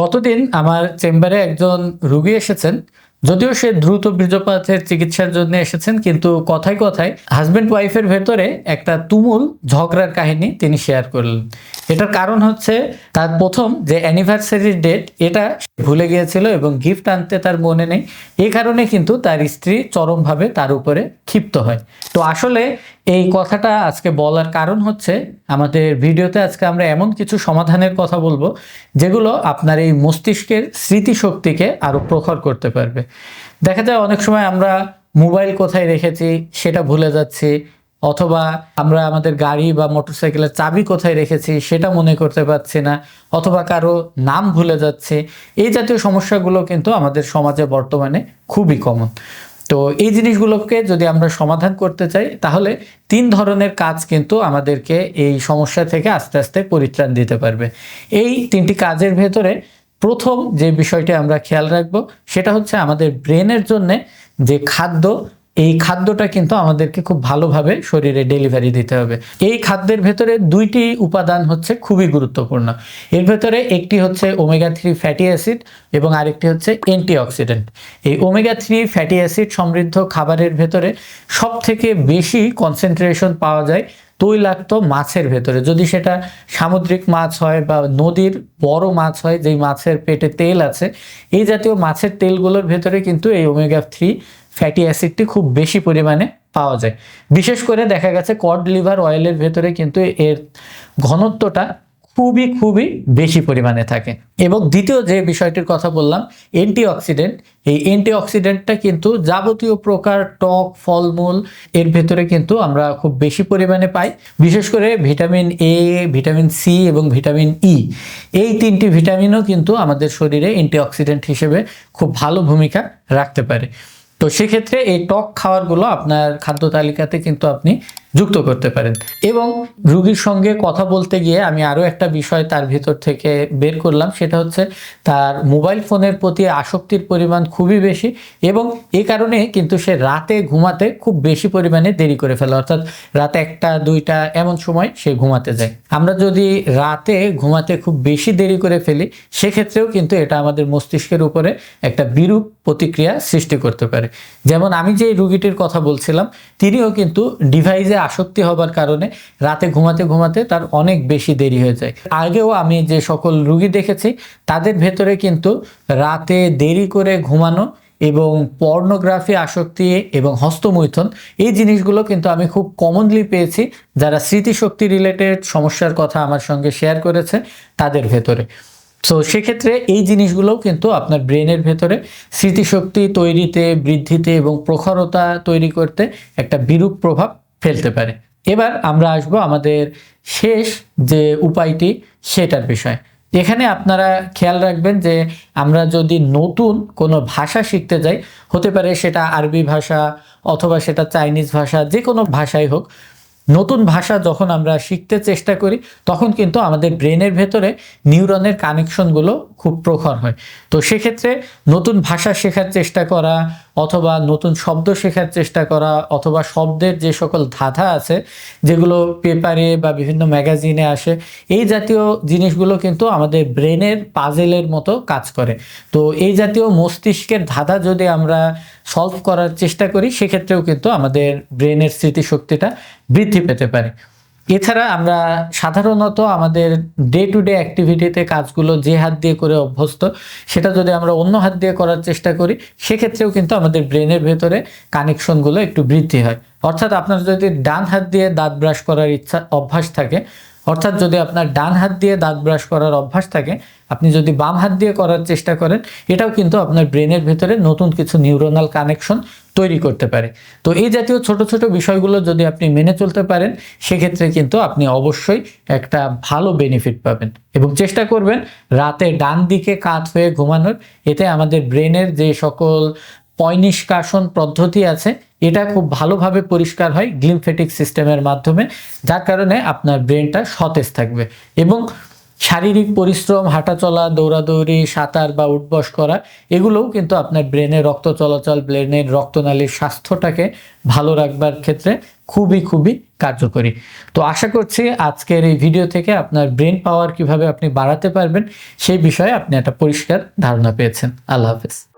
গতদিন আমার চেম্বারে একজন রুগী এসেছেন। যদিও সে দ্রুত বীর্যপাতের চিকিৎসার জন্য এসেছেন, কিন্তু কথায় কথায় হাজব্যান্ড ওয়াইফের ভেতরে একটা তুমুল ঝগড়ার কাহিনী তিনি শেয়ার করলেন। এটার কারণ হচ্ছে তার প্রথম যে অ্যানিভার্সারি ডেট এটা ভুলে গিয়েছিল এবং গিফট আনতে তার মনে নেই। এই কারণে কিন্তু তার স্ত্রী চরমভাবে তার উপরে ক্ষিপ্ত হয়। তো আসলে এই কথাটা আজকে বলার কারণ হচ্ছে, আমাদের ভিডিওতে আজকে আমরা এমন কিছু সমাধানের কথা বলব, যেগুলো আপনার এই মস্তিষ্কের স্মৃতিশক্তিকে আরও প্রখর করতে পারবে। দেখা যায় অনেক সময় আমরা মোবাইল কোথায় রেখেছি সেটা ভুলে যাচ্ছি, অথবা আমরা আমাদের গাড়ি বা মোটরসাইকেলের চাবি কোথায় রেখেছি সেটা মনে করতে পারছি না, অথবা কারও নাম ভুলে যাচ্ছে। এই জাতীয় সমস্যাগুলো কিন্তু আমাদের সমাজে বর্তমানে খুবই কমন তো এই জিনিসগুলোকে যদি আমরা সমাধান করতে চাই, তাহলে তিন ধরনের কাজ কিন্তু আমাদেরকে এই সমস্যা থেকে আস্তে আস্তে পরিত্রাণ দিতে পারবে। এই তিনটি কাজের ভেতরে প্রথম যে বিষয়টি আমরা খেয়াল রাখব, সেটা হচ্ছে আমাদের ব্রেনের জন্যে যে খাদ্য এই খাদ্যটা কিন্তু আমাদেরকে খুব ভালোভাবে শরীরে ডেলিভারি দিতে হবে। এই খাদ্যের ভেতরে দুইটি উপাদান হচ্ছে খুবই গুরুত্বপূর্ণ। এর ভেতরে একটি হচ্ছে ওমেগা থ্রি ফ্যাটি অ্যাসিড এবং আরেকটি হচ্ছে অ্যান্টিঅক্সিডেন্ট এই ওমেগা থ্রি ফ্যাটি অ্যাসিড সমৃদ্ধ খাবারের ভেতরে সব থেকে বেশি কনসেন্ট্রেশন পাওয়া যায় তৈলাক্ত মাছের ভেতরে। যদি সেটা সামুদ্রিক মাছ হয় বা নদীর বড় মাছ হয়, যেই মাছের পেটে তেল আছে, এই জাতীয় মাছের তেলগুলোর ভেতরে কিন্তু এই ওমেগা থ্রি ফ্যাটি অ্যাসিডটি খুব বেশি পরিমাণে পাওয়া যায়। বিশেষ করে দেখা গেছে কড লিভার অয়েলের ভেতরে কিন্তু এর ঘনত্বটা খুবই খুবই বেশি পরিমাণে থাকে। এবং দ্বিতীয় যে বিষয়টির কথা বললাম অ্যান্টিঅক্সিডেন্ট এই অ্যান্টিঅক্সিডেন্টটা কিন্তু যাবতীয় প্রকার টক, ফলমূল এর ভেতরে কিন্তু আমরা খুব বেশি পরিমাণে পাই। বিশেষ করে ভিটামিন এ ভিটামিন সি এবং ভিটামিন ই এই তিনটি ভিটামিনও কিন্তু আমাদের শরীরে অ্যান্টিঅক্সিডেন্ট হিসেবে খুব ভালো ভূমিকা রাখতে পারে। তো সেক্ষেত্রে এই টক খাবারগুলো আপনার খাদ্য তালিকাতে কিন্তু আপনি যুক্ত করতে পারেন। এবং রুগীর সঙ্গে কথা বলতে গিয়ে আমি আরও একটা বিষয় তার ভিতর থেকে বের করলাম, সেটা হচ্ছে তার মোবাইল ফোনের প্রতি আসক্তির পরিমাণ খুবই বেশি এবং এ কারণে কিন্তু সে রাতে ঘুমাতে খুব বেশি পরিমাণে দেরি করে ফেলে। অর্থাৎ রাতে একটা, দুইটা এমন সময় সে ঘুমাতে যায়। আমরা যদি রাতে ঘুমাতে খুব বেশি দেরি করে ফেলি, সেক্ষেত্রেও কিন্তু এটা আমাদের মস্তিষ্কের উপরে একটা বিরূপ প্রতিক্রিয়া সৃষ্টি করতে পারে। যেমন আমি যে রুগীটির কথা বলছিলাম, তিনিও কিন্তু ডিভাইসে আসক্তি হবার কারণে রাতে ঘুমাতে ঘুমাতে তার অনেক বেশি দেরি হয়ে যায়। আগেও আমি যে সকল রুগী দেখেছি, তাদের ভেতরে কিন্তু রাতে দেরি করে ঘুমানো এবং পর্নোগ্রাফি আসক্তি এবং হস্তমৈথুন এই জিনিসগুলো কিন্তু আমি খুব কমনলি পেয়েছি যারা স্মৃতিশক্তি রিলেটেড সমস্যার কথা আমার সঙ্গে শেয়ার করেছে তাদের ভেতরে। সো সেক্ষেত্রে এই জিনিসগুলোও কিন্তু আপনার ব্রেনের ভেতরে স্মৃতিশক্তি তৈরিতে, বৃদ্ধিতে এবং প্রখরতা তৈরি করতে একটা বিরূপ প্রভাব ফেলতে পারে। এবার আমরা আসব আমাদের শেষ যে উপায়টি, সেটার বিষয়। এখানে আপনারা খেয়াল রাখবেন যে আমরা যদি নতুন কোনো ভাষা শিখতে যাই, হতে পারে সেটা আরবি ভাষা অথবা সেটা চাইনিজ ভাষা, যে কোনো ভাষাই হোক, নতুন ভাষা যখন আমরা শিখতে চেষ্টা করি, তখন কিন্তু আমাদের ব্রেনের ভেতরে নিউরনের কানেকশনগুলো খুব প্রখর হয়। তো সেক্ষেত্রে নতুন ভাষা শেখার চেষ্টা করা অথবা নতুন শব্দ শেখার চেষ্টা করা অথবা শব্দের যে সকল ধাঁধা আছে, যেগুলো পেপারে বা বিভিন্ন ম্যাগাজিনে আসে, এই জাতীয় জিনিসগুলো কিন্তু আমাদের ব্রেনের পাজেলের মতো কাজ করে। তো এই জাতীয় মস্তিষ্কের ধাঁধা যদি আমরা সলভ করার চেষ্টা করি, সেক্ষেত্রেও কিন্তু আমাদের ব্রেনের স্মৃতিশক্তিটা বৃদ্ধি পেতে পারে। এছাড়া আমরা সাধারণত আমাদের ডে টু ডে অ্যাক্টিভিটিতে কাজগুলো যে হাত দিয়ে করে অভ্যস্ত, সেটা যদি আমরা অন্য হাত দিয়ে করার চেষ্টা করি, সেক্ষেত্রেও কিন্তু আমাদের ব্রেনের ভেতরে কানেকশনগুলো একটু বৃদ্ধি হয়। অর্থাৎ আপনার যদি ডান হাত দিয়ে দাঁত ব্রাশ করার ইচ্ছা, অভ্যাস থাকে অর্থাৎ যদি আপনার ডান হাত দিয়ে দাঁত ব্রাশ করার অভ্যাস থাকে, আপনি যদি বাম হাত দিয়ে করার চেষ্টা করেন, এটাও কিন্তু আপনার ব্রেনের ভেতরে নতুন কিছু নিউরোনাল কানেকশন তৈরি করতে পারে। তো এই জাতীয় ছোট ছোট বিষয়গুলো যদি আপনি মেনে চলতে পারেন, সেক্ষেত্রে কিন্তু আপনি অবশ্যই একটা ভালো বেনিফিট পাবেন। এবং চেষ্টা করবেন রাতে ডান দিকে কাত হয়ে ঘুমানোর। এতে আমাদের ব্রেনের যে সকল পয়নিষ্কাশন পদ্ধতি আছে। এটা খুব ভালোভাবে পরিষ্কার হয় গ্লিমফেটিক সিস্টেমের মাধ্যমে, যার কারণে আপনার ব্রেনটা সতেজ থাকবে। এবং শারীরিক পরিশ্রম হাঁটাচলা দৌড়াদৌড়ি, সাঁতার বা উঠবস করা, এগুলোও কিন্তু আপনার ব্রেনের রক্ত চলাচল ব্রেনের রক্তনালীর স্বাস্থ্যটাকে ভালো রাখবার ক্ষেত্রে খুবই খুবই কার্যকরী। তো আশা করছি আজকের এই ভিডিও থেকে আপনার ব্রেন পাওয়ার কীভাবে আপনি বাড়াতে পারবেন, সেই বিষয়ে আপনি একটা পরিষ্কার ধারণা পেয়েছেন। আল্লাহ হাফেজ।